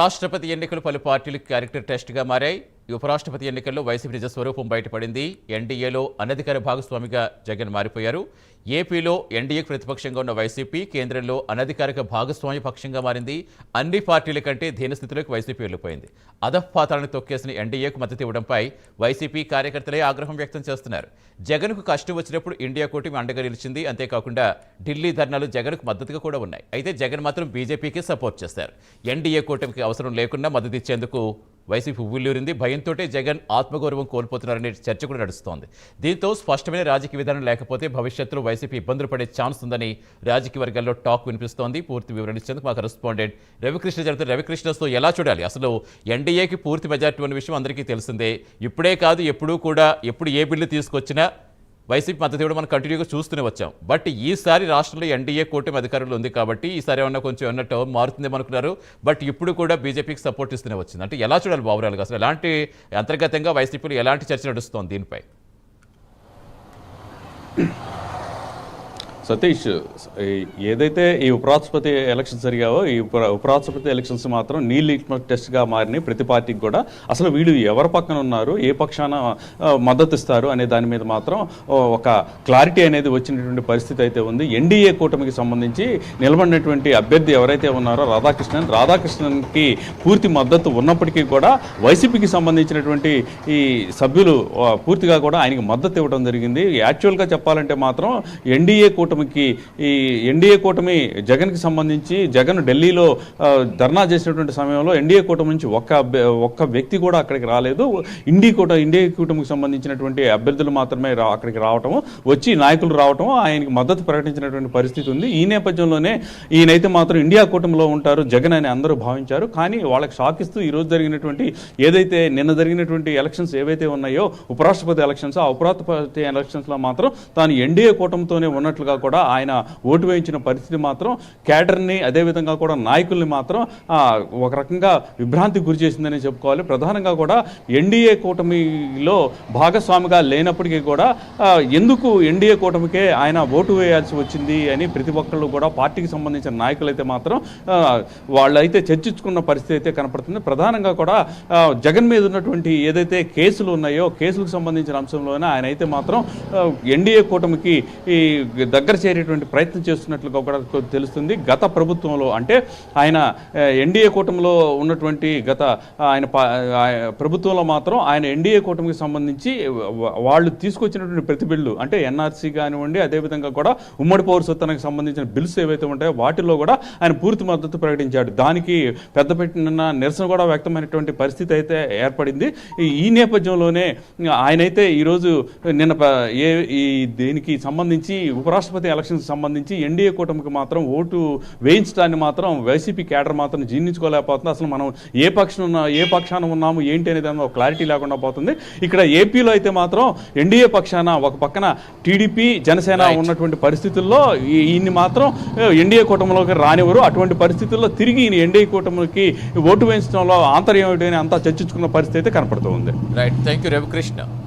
రాష్ట్రపతి ఎన్నికలు పలు పార్టీలకు క్యారెక్టర్ టెస్ట్గా మారాయి. ఉపరాష్ట్రపతి ఎన్నికల్లో వైసీపీ నిజ స్వరూపం బయటపడింది. ఎన్డీఏలో అనధికార భాగస్వామిగా జగన్ మారిపోయారు. ఏపీలో ఎన్డీఏకు ప్రతిపక్షంగా ఉన్న వైసీపీ కేంద్రంలో అనధికారిక భాగస్వామ్య పక్షంగా మారింది. అన్ని పార్టీల కంటే దీనస్థితిలోకి వైసీపీ వెళ్ళిపోయింది. అధపాతాలను తొక్కేసిన ఎన్డీఏకు మద్దతు ఇవ్వడంపై వైసీపీ కార్యకర్తలే ఆగ్రహం వ్యక్తం చేస్తున్నారు. జగన్కు కష్టం వచ్చినప్పుడు ఇండియా కూటమి అండగా నిలిచింది. అంతేకాకుండా ఢిల్లీ ధర్నాలు జగన్కు మద్దతుగా కూడా ఉన్నాయి. అయితే జగన్ మాత్రం బీజేపీకి సపోర్ట్ చేస్తారు. ఎన్డీఏ కూటమికి అవసరం లేకుండా మద్దతు ఇచ్చేందుకు వైసీపీ ఉవ్విల్లూరింది భయంతోటే జగన్ ఆత్మగౌరవం కోల్పోతున్నారనే చర్చ కూడా నడుస్తోంది. దీంతో స్పష్టమైన రాజకీయ విధానం లేకపోతే భవిష్యత్తులో వైసీపీ ఇబ్బందులు పడే ఛాన్స్ ఉందని రాజకీయ వర్గాల్లో టాక్ వినిపిస్తోంది. పూర్తి వివరణ ఇచ్చేందుకు మా కరెస్పాండెంట్ రవికృష్ణ జరుగుతున్న రవికృష్ణతో ఎలా చూడాలి? అసలు ఎన్డీఏకి పూర్తి మెజార్టీ ఉన్న విషయం అందరికీ తెలిసిందే. ఇప్పుడే కాదు ఎప్పుడూ కూడా ఎప్పుడు ఏ బిల్లు తీసుకొచ్చినా వైసీపీ మద్దతు ఇవ్వడం మనం కంటిన్యూగా చూస్తూనే వచ్చాం. బట్ ఈసారి రాష్ట్రంలో ఎన్డీఏ కూటమి అధికారంలో ఉంది కాబట్టి ఈసారి ఏమన్నా కొంచెం ఏమన్నా టర్మ్ మారుతుందేమో అనుకున్నారు. బట్ ఇప్పుడు కూడా బీజేపీకి సపోర్ట్ ఇస్తూనే వచ్చింది. అంటే ఎలా చూడాలి బాబురాలుగా అసలు ఎలాంటి అంతర్గతంగా వైసీపీలో ఎలాంటి చర్చ నడుస్తోంది దీనిపై? సతీష్ ఏదైతే ఈ ఉపరాష్ట్రపతి ఎలక్షన్స్ జరిగావో ఈ ఉపరాష్ట్రపతి ఎలక్షన్స్ మాత్రం నీళ్ళు టెస్ట్గా మారినాయి ప్రతి పార్టీకి కూడా. అసలు వీళ్ళు ఎవరి పక్కన ఉన్నారు ఏ పక్షాన మద్దతు ఇస్తారు అనే దాని మీద మాత్రం ఒక క్లారిటీ అనేది వచ్చినటువంటి పరిస్థితి అయితే ఉంది. ఎన్డీఏ కూటమికి సంబంధించి నిలబడినటువంటి అభ్యర్థి ఎవరైతే ఉన్నారో రాధాకృష్ణన్ రాధాకృష్ణన్కి పూర్తి మద్దతు ఉన్నప్పటికీ కూడా వైసీపీకి సంబంధించినటువంటి ఈ సభ్యులు పూర్తిగా కూడా ఆయనకి మద్దతు ఇవ్వడం జరిగింది. యాక్చువల్గా చెప్పాలంటే మాత్రం ఎన్డీఏ కూటమికి ఈ ఎన్డీఏ కూటమి జగన్కి సంబంధించి జగన్ ఢిల్లీలో ధర్నా చేసినటువంటి సమయంలో ఎన్డీఏ కూటమి నుంచి ఒక్క ఒక్క వ్యక్తి కూడా అక్కడికి రాలేదు. ఇండి కూట ఇండియా కూటమికి సంబంధించినటువంటి అభ్యర్థులు మాత్రమే రా- అక్కడికి రావటం వచ్చి నాయకులు రావటం ఆయనకి మద్దతు ప్రకటించినటువంటి పరిస్థితి ఉంది. ఈ నేపథ్యంలోనే ఈయనైతే మాత్రం ఇండియా కూటమిలో ఉంటారు జగన్ అని అందరూ భావించారు. కానీ వాళ్ళకి షాక్ ఇస్తూ ఈ రోజు జరిగినటువంటి ఏదైతే నిన్న జరిగినటువంటి ఎలక్షన్స్ ఏవైతే ఉన్నాయో ఉపరాష్ట్రపతి ఎలక్షన్స్ ఆ ఉపరాష్ట్రపతి ఎలక్షన్స్లో మాత్రం తాను ఎన్డీఏ కూటమితోనే ఉన్నట్లుగా కూడా ఆయన ఓటు వేయించిన పరిస్థితి మాత్రం క్యాడర్ని అదేవిధంగా కూడా నాయకుల్ని మాత్రం ఒక రకంగా విభ్రాంతికి గురి చేసిందని చెప్పుకోవాలి. ప్రధానంగా కూడా ఎన్డీఏ కూటమిలో భాగస్వామిగా లేనప్పటికీ కూడా ఎందుకు ఎన్డీఏ కూటమికే ఆయన ఓటు వేయాల్సి వచ్చింది అని ప్రతి ఒక్కళ్ళు కూడా పార్టీకి సంబంధించిన నాయకులైతే మాత్రం వాళ్ళైతే చర్చించుకున్న పరిస్థితి అయితే కనపడుతుంది. ప్రధానంగా కూడా జగన్ మీద ఉన్నటువంటి ఏదైతే కేసులు ఉన్నాయో కేసులకు సంబంధించిన అంశంలోనే ఆయన అయితే మాత్రం ఎన్డీఏ కూటమికి ఈ దగ్గర చేరేటువంటి ప్రయత్నం చేస్తున్నట్లుగా కూడా తెలుస్తుంది. గత ప్రభుత్వంలో అంటే ఆయన ఎన్డీఏ కూటమిలో ఉన్నటువంటి గత ఆయన ప్రభుత్వంలో మాత్రం ఆయన ఎన్డీఏ కూటమికి సంబంధించి వాళ్ళు తీసుకొచ్చినటువంటి ప్రతి బిల్లు అంటే ఎన్ఆర్సీ కానివ్వండి అదేవిధంగా కూడా ఉమ్మడి పౌరసత్వానికి సంబంధించిన బిల్స్ ఏవైతే ఉంటాయో వాటిల్లో కూడా ఆయన పూర్తి మద్దతు ప్రకటించాడు. దానికి పెద్ద పెట్టిన నిరసన కూడా వ్యక్తమైనటువంటి పరిస్థితి అయితే ఏర్పడింది. ఈ- నేపథ్యంలోనే ఆయనైతే ఈరోజు నిన్న ఏ ఈ దీనికి సంబంధించి ఉపరాష్ట్రపతి ఎలక్షన్కి సంబంధించి ఎన్డీఏ కూటమికి మాత్రం ఓటు వేయించడాన్ని మాత్రం వైసీపీ కేడర్ మాత్రం జీర్ణించుకోలేకపోతుంది. అసలు మనం ఏ పక్షం ఉన్నా ఏ పక్షాన ఉన్నాము ఏంటి అనేది ఒక క్లారిటీ లేకుండా పోతుంది. ఇక్కడ ఏపీలో అయితే మాత్రం ఎన్డీఏ పక్షాన ఒక పక్కన టీడీపీ జనసేన. ఉన్నటువంటి పరిస్థితుల్లో ఈయన్ని మాత్రం ఎన్డీఏ కూటమిలోకి రానివ్వరు. అటువంటి పరిస్థితుల్లో తిరిగి ఈయన ఎన్డీఏ కూటమికి ఓటు వేయించడంలో ఆంతర్యం ఏంటి అని అంతా చర్చించుకున్న పరిస్థితి అయితే కనపడుతూ ఉంది. Right thank you Ravikrishna